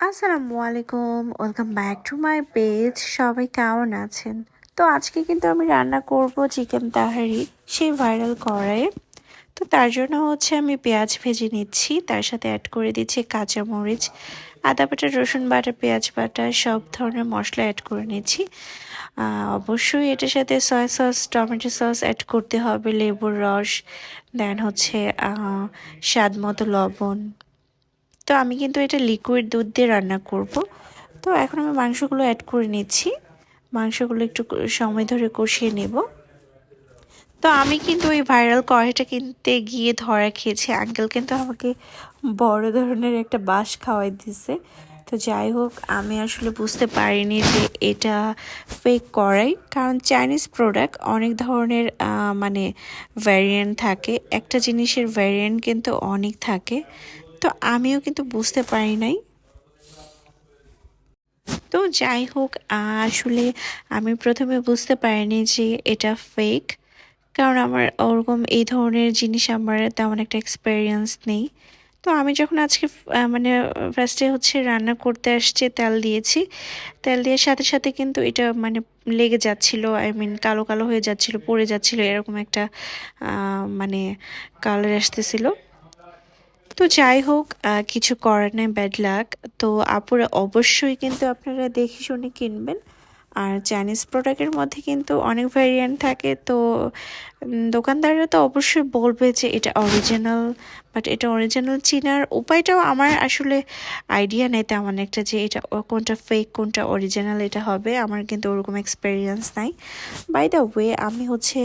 আসসালামু আলাইকুম welcome back to my page. সবাই কেমন আছেন? তো আজকে কিন্তু আমি রান্না করব চিকেন তাহারি, সেই ভাইরাল কড়াইয়ে। তো তার জন্য হচ্ছে আমি পেঁয়াজ ভেজে নিচ্ছি, তার সাথে অ্যাড করে দিচ্ছি কাঁচামরিচ, আদা বাটা, রসুন বাটা, পেঁয়াজ বাটা, সব ধরনের মশলা অ্যাড করে নিচ্ছি। অবশ্যই এটার সাথে soya sauce tomato sauce add করতে হবে, লেবুর রস দেন হচ্ছে স্বাদ মতো লবণ তো আমি কিন্তু এটা লিকুইড দুধ দিয়ে রান্না করব। তো এখন আমি মাংসগুলো অ্যাড করে নিচ্ছি। মাংসগুলো একটু সময় ধরে কষিয়ে নেব। তো আমি কিন্তু ওই ভাইরাল কড়াইটা কিনতে গিয়ে ধরা খেয়েছি। আঙ্কেল কিন্তু আমাকে বড় ধরনের একটা বাঁশ খাওয়াই দিছে। তো যাই হোক, আমি আসলে বুঝতে পারিনি যে এটা ফেক করাই কারণ চাইনিজ প্রোডাক্ট অনেক ধরনের মানে ভ্যারিয়েন্ট থাকে। একটা জিনিসের ভ্যারিয়েন্ট কিন্তু অনেক থাকে। তো আমিও কিন্তু বুঝতে পারি নাই। তো যাই হোক, আসলে আমি প্রথমে বুঝতে পারিনি যে এটা ফেক কারণ আমার ওরকম এই ধরনের জিনিস আমার তেমন একটা এক্সপেরিয়েন্স নেই। তো আমি যখন আজকে মানে ফার্স্টে হচ্ছে রান্না করতে আসছে, তেল দিয়েছি। তেল দেওয়ার সাথে সাথে কিন্তু এটা মানে লেগে যাচ্ছিল আই মিন কালো কালো হয়ে যাচ্ছিল, পড়ে যাচ্ছিল, এরকম একটা মানে কালার আসতেছিল। তো যাই হোক কিছু করার নেই ব্যাড লাক তো আপুরা অবশ্যই কিন্তু আপনারা দেখে শুনে কিনবেন। আর চাইনিজ প্রোডাক্টের মধ্যে কিন্তু অনেক ভ্যারিয়েন্ট থাকে। তো দোকানদাররা তো অবশ্যই বলবে যে এটা অরিজিনাল বাট এটা অরিজিনাল চিনার উপায়টাও আমার আসলে আইডিয়া নেই তেমন একটা যে এটা কোনটা ফেক কোনটা অরিজিনাল এটা হবে। আমার কিন্তু ওরকম এক্সপেরিয়েন্স নাই। বাই দ্য ওয়ে আমি হচ্ছে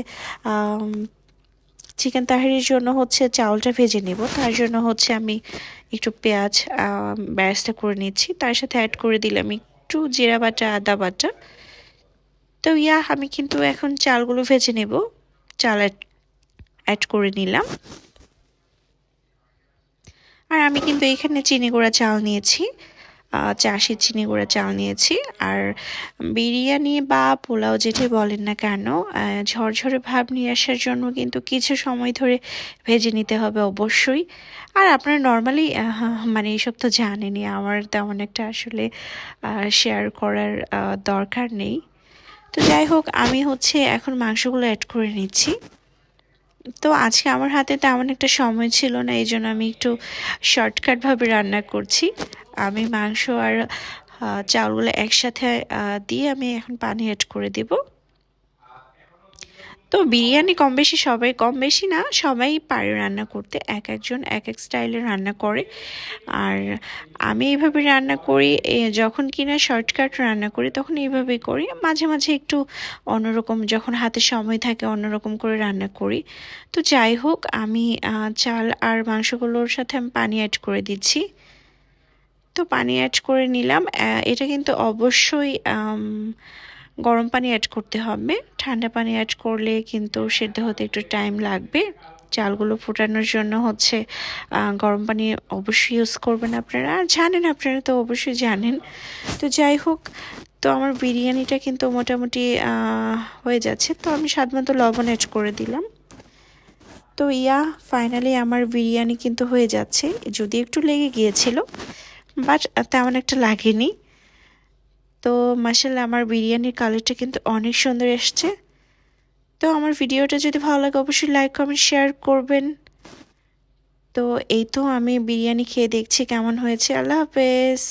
চিকেন তাহারির জন্য হচ্ছে চাউলটা ভেজে নেব। তার জন্য হচ্ছে আমি একটু পেঁয়াজ ব্যারেস্তা করে নিচ্ছি। তার সাথে অ্যাড করে দিলাম একটু জিরা বাটা, আদা বাটা। তো ইয়া, আমি কিন্তু এখন চালগুলো ভেজে নেব। চাল অ্যাড করে নিলাম। আর আমি কিন্তু এখানে চিনি গুঁড়া চাল নিয়েছি। চাষি চিনি গুঁড়া চাল নিয়েছি। আর বিরিয়ানি বা পোলাও যেটি বলেন না কেন ঝরঝরে ভাব নিয়ে আসার জন্য কিন্তু কিছু সময় ধরে ভেজে নিতে হবে অবশ্যই। আর আপনারা নর্মালি মানে এইসব তো জানেনি আমার তেমন একটা আসলে শেয়ার করার দরকার নেই। তো যাই হোক, আমি হচ্ছে এখন মাংসগুলো অ্যাড করে নিচ্ছি। তো আজকে আমার হাতে তেমন একটা সময় ছিল না এই জন্য আমি একটু শর্টকাটভাবে রান্না করছি। আমি মাংস আর চাউলগুলো একসাথে দিয়ে আমি এখন পানি অ্যাড করে দিব। তো বিরিয়ানি কম বেশি সবাই, কম বেশি না, সবাই পারে রান্না করতে, এক একজন, এক এক স্টাইলে রান্না করে। আর আমি এইভাবে রান্না করি যখন কিনা শর্টকাট রান্না করি, তখন এইভাবেই করি। মাঝে মাঝে একটু অন্যরকম, যখন হাতে সময় থাকে, অন্যরকম করে রান্না করি। তো যাই হোক, আমি চাল আর মাংসগুলোর সাথে আমি পানি অ্যাড করে দিচ্ছি। তো পানি অ্যাড করে নিলাম। এটা কিন্তু অবশ্যই গরম পানি অ্যাড করতে হবে। ঠান্ডা পানি অ্যাড করলে কিন্তু সেদ্ধ হতে একটু টাইম লাগবে। চালগুলো ফোটানোর জন্য হচ্ছে গরম পানি অবশ্যই ইউজ করবেন আপনারা। আর জানেন আপনারা তো অবশ্যই জানেন। তো যাই হোক, তো আমার বিরিয়ানিটা কিন্তু মোটামুটি হয়ে যাচ্ছে। তো আমি স্বাদ মতো লবণ অ্যাড করে দিলাম। তো ইয়া ফাইনালি আমার বিরিয়ানি কিন্তু হয়ে যাচ্ছে। যদি একটু লেগে গিয়েছিল বাট তেমন একটা লাগেনি। তো মাসাল্লাহ আমার বিরিয়ানির কালারটা কিন্তু অনেক সুন্দর এসছে। তো আমার ভিডিওটা যদি ভালো লাগে অবশ্যই লাইক কমেন্ট শেয়ার করবেন। তো এই তো আমি বিরিয়ানি খেয়ে দেখছি কেমন হয়েছে। আল্লাহ হাফেজ।